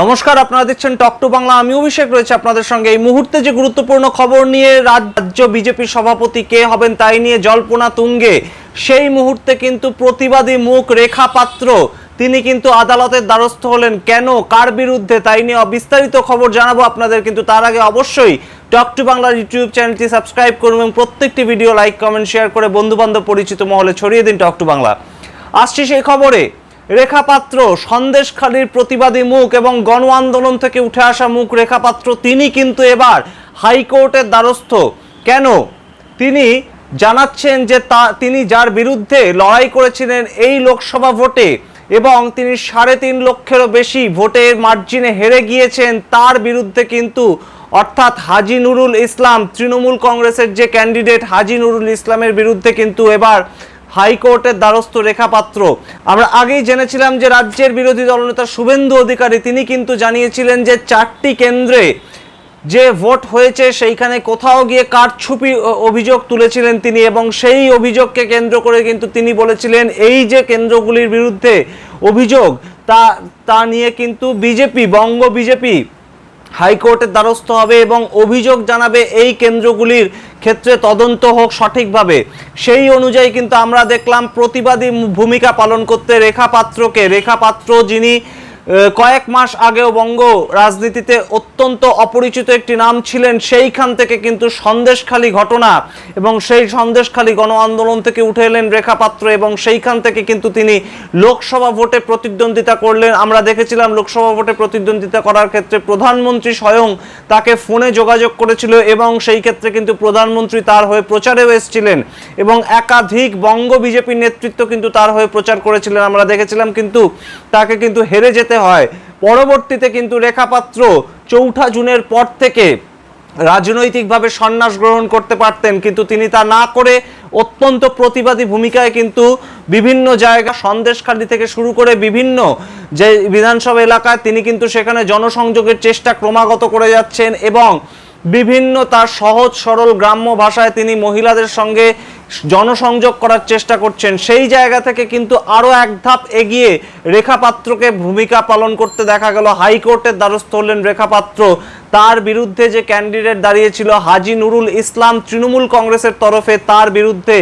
নমস্কার, আপনারা দেখছেন টক টু বাংলা আমি অভিষেক রয়েছে আপনাদের সঙ্গে। এই মুহূর্তে যে গুরুত্বপূর্ণ খবর নিয়ে রাজ্য বিজেপির সভাপতি কে হবেন তাই নিয়ে জল্পনা তুঙ্গে। সেই মুহূর্তে কিন্তু প্রতিবাদী মুখ রেখা পাত্র। তিনি কিন্তু আদালতের দ্বারস্থ হলেন। কেন? কার বিরুদ্ধে? তাই নিয়ে বিস্তারিত খবর জানাব আপনাদের। কিন্তু তার আগে অবশ্যই টক টু বাংলার ইউটিউব চ্যানেলটি সাবস্ক্রাইব করুন এবং প্রত্যেকটি ভিডিও লাইক কমেন্ট শেয়ার করে বন্ধু বান্ধব পরিচিত মহলে ছড়িয়ে দিন টক টু বাংলা আসছি সেই খবরে। রেখা পাত্র সন্দেশখালীর প্রতিবাদী মুখ এবং গণ আন্দোলন থেকে উঠে আসা মুখ রেখা পাত্র তিনি কিন্তু এবার হাইকোর্টের দ্বারস্থ। কেন? তিনি জানাচ্ছেন যে তা, তিনি যার বিরুদ্ধে লড়াই করেছিলেন এই লোকসভা ভোটে এবং তিনি সাড়ে তিন লক্ষেরও বেশি ভোটের মার্জিনে হেরে গিয়েছেন, তার বিরুদ্ধে কিন্তু অর্থাৎ হাজি নুরুল ইসলাম, তৃণমূল কংগ্রেসের যে ক্যান্ডিডেট হাজি নুরুল ইসলামের বিরুদ্ধে কিন্তু এবার হাইকোর্টের দ্বারস্থ রেখাপাত্র। আমরা আগেই জেনেছিলাম যে রাজ্যের বিরোধী দলনেতা শুভেন্দু অধিকারী, তিনি কিন্তু জানিয়েছিলেন যে চারটি কেন্দ্রে যে ভোট হয়েছে, সেইখানে কোথাও গিয়ে কারছুপি অভিযোগ তুলেছিলেন তিনি এবং সেই অভিযোগকে কেন্দ্র করে কিন্তু তিনি বলেছিলেন, এই যে কেন্দ্রগুলির বিরুদ্ধে অভিযোগ, তা তা নিয়ে কিন্তু বিজেপি, বঙ্গ বিজেপি হাইকোর্টের দ্বারস্থ হবে এবং অভিযোগ জানাবে এই কেন্দ্রগুলির ক্ষেত্রে তদন্ত হোক সঠিকভাবে। সেই অনুযায়ী কিন্তু আমরা দেখলাম প্রতিবাদী ভূমিকা পালন করতে রেখা পাত্রকে রেখা পাত্র যিনি কয়েক মাস আগেও বঙ্গ রাজনীতিতে অত্যন্ত অপরিচিত একটি নাম ছিলেন, সেইখান থেকে কিন্তু সন্দেশখালী ঘটনা এবং সেই সন্দেশখালী গণ আন্দোলন থেকে উঠে এলেন রেখা পাত্র এবং সেইখান থেকে কিন্তু তিনি লোকসভা ভোটে প্রতিদ্বন্দ্বিতা করলেন। আমরা দেখেছিলাম লোকসভা ভোটে প্রতিদ্বন্দ্বিতা করার ক্ষেত্রে প্রধানমন্ত্রী স্বয়ং তাকে ফোনে যোগাযোগ করেছিল এবং সেই ক্ষেত্রে কিন্তু প্রধানমন্ত্রী তার হয়ে প্রচারেও এসেছিলেন এবং একাধিক বঙ্গ বিজেপির নেতৃত্ব কিন্তু তার হয়ে প্রচার করেছিলেন। আমরা দেখেছিলাম কিন্তু তাকে কিন্তু হেরে যেতে হয়। পরবর্তীতে কিন্তু রেখাপাত্র চৌঠা জুনের পর থেকে রাজনৈতিকভাবে সন্ন্যাস গ্রহণ করতে পারতেন, কিন্তু তিনি তা না করে অত্যন্ত প্রতিবাদী ভূমিকায় কিন্তু বিভিন্ন জায়গা সন্দেশখালী থেকে শুরু করে বিভিন্ন যে বিধানসভা এলাকায় তিনি কিন্তু সেখানে জনসংযোগের চেষ্টা ক্রমাগত করে যাচ্ছেন এবং বিভিন্ন তার সহজ সরল গ্রাম্য ভাষায় তিনি মহিলাদের সঙ্গে জনসংযোগ করার চেষ্টা করছেন। সেই জায়গা থেকে কিন্তু আরও এক ধাপ এগিয়ে রেখাপাত্রকে ভূমিকা পালন করতে দেখা গেল। হাইকোর্টের দ্বারস্থ হলেন রেখাপাত্র। তার বিরুদ্ধে যে ক্যান্ডিডেট দাঁড়িয়েছিল হাজি নুরুল ইসলাম, তৃণমূল কংগ্রেসের তরফে তার বিরুদ্ধে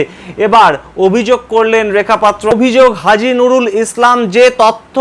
এবার অভিযোগ করলেন রেখাপাত্র। অভিযোগ হাজি নুরুল ইসলাম যে তথ্য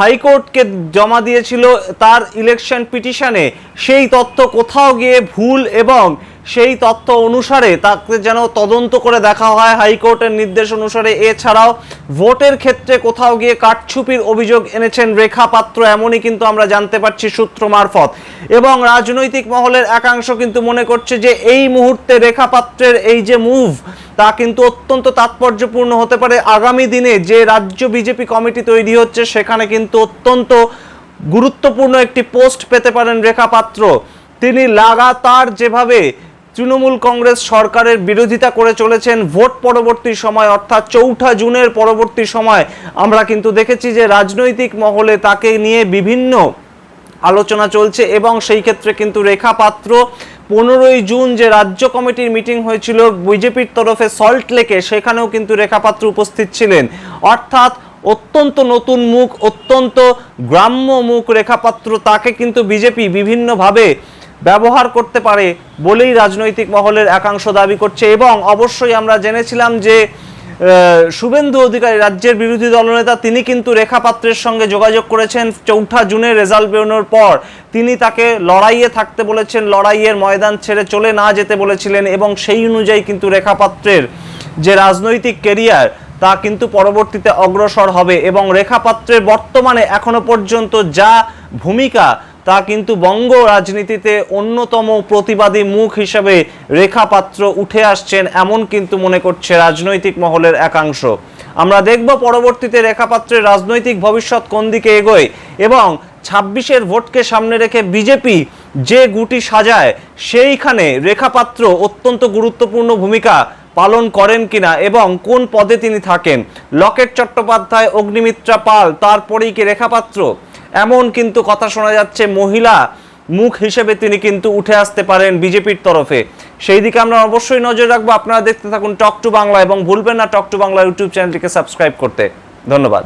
হাইকোর্টকে জমা দিয়েছিল তার ইলেকশন পিটিশনে সেই তথ্য কোথাও গিয়ে ভুল এবং সেই তথ্য অনুসারে তাকে যেন তদন্ত করে দেখা হয় হাইকোর্টের নির্দেশ অনুসারে। এছাড়াও ভোটের ক্ষেত্রে কোথাও গিয়ে কারছুপির অভিযোগ এনেছেন রেখা পাত্র, এমনই কিন্তু আমরা জানতে পারছি সূত্র মারফত। এবং রাজনৈতিক মহলের একাংশ কিন্তু মনে করছে যে এই মুহূর্তে রেখা পাত্রের এই যে মুভ তা কিন্তু অত্যন্ত তাৎপর্যপূর্ণ হতে পারে। আগামী দিনে যে রাজ্য বিজেপি কমিটি তৈরি হচ্ছে, সেখানে কিন্তু অত্যন্ত গুরুত্বপূর্ণ একটি পোস্ট পেতে পারেন রেখা পাত্র। তিনি লাগাতার যেভাবে তৃণমূল কংগ্রেস সরকারের বিরোধিতা করে চলেছেন ভোট পরবর্তী সময়, অর্থাৎ চৌঠা জুনের পরবর্তী সময়। আমরা কিন্তু দেখেছি যে রাজনৈতিক মহলে তাকে নিয়ে বিভিন্ন আলোচনা চলছে এবং সেই ক্ষেত্রে কিন্তু রেখা পাত্র পনেরোই জুন যে রাজ্য কমিটির মিটিং হয়েছিল বিজেপির তরফে সল্ট লেকে, সেখানেও কিন্তু রেখা পাত্র উপস্থিত ছিলেন। অর্থাৎ অত্যন্ত নতুন মুখ, অত্যন্ত গ্রাম্য মুখ রেখাপাত্র, তাকে কিন্তু বিজেপি বিভিন্নভাবে ব্যবহার করতে পারে বলেই রাজনৈতিক মহলের একাংশ দাবি করছে এবং অবশ্যই আমরা জেনেছিলাম যে শুভেন্দু অধিকারী রাজ্যের বিরোধী দলনেতা তিনি কিন্তু রেখা পাত্রের সঙ্গে যোগাযোগ করেছেন চৌঠা জুনের রেজাল্ট বেরোনোর পর। তিনি তাকে লড়াইয়ে থাকতে বলেছেন, লড়াইয়ের ময়দান ছেড়ে চলে না যেতে বলেছিলেন এবং সেই অনুযায়ী কিন্তু রেখা পাত্রের যে রাজনৈতিক কেরিয়ার তা কিন্তু পরবর্তীতে অগ্রসর হবে এবং রেখা পাত্রের বর্তমানে এখনও পর্যন্ত যা ভূমিকা তা কিন্তু বঙ্গ রাজনীতিতে অন্যতম প্রতিবাদী মুখ হিসেবে রেখা পাত্র উঠে আসছেন এমন কিন্তু মনে করছে রাজনৈতিক মহলের একাংশ। আমরা দেখব পরবর্তীতে রেখা পাত্রের রাজনৈতিক ভবিষ্যৎ কোন দিকে এগোয় এবং ছাব্বিশের ভোটকে সামনে রেখে বিজেপি যে গুটি সাজায়, সেইখানে রেখাপাত্র অত্যন্ত গুরুত্বপূর্ণ ভূমিকা পালন করেন কিনা এবং কোন পদে তিনি থাকেন? লকেট চট্টোপাধ্যায়, অগ্নিমিত্রা পাল, তারপরেই কি রেখাপাত্র? এমন কিন্তু কথা শোনা যাচ্ছে, মহিলা মুখ হিসেবে তিনি কিন্তু উঠে আসতে পারেন বিজেপির তরফে। সেই দিকে আমরা অবশ্যই নজর রাখব। আপনারা দেখতে থাকুন টক টু বাংলা এবং ভুলবেন না টক টু বাংলা ইউটিউব চ্যানেলটিকে সাবস্ক্রাইব করতে। ধন্যবাদ।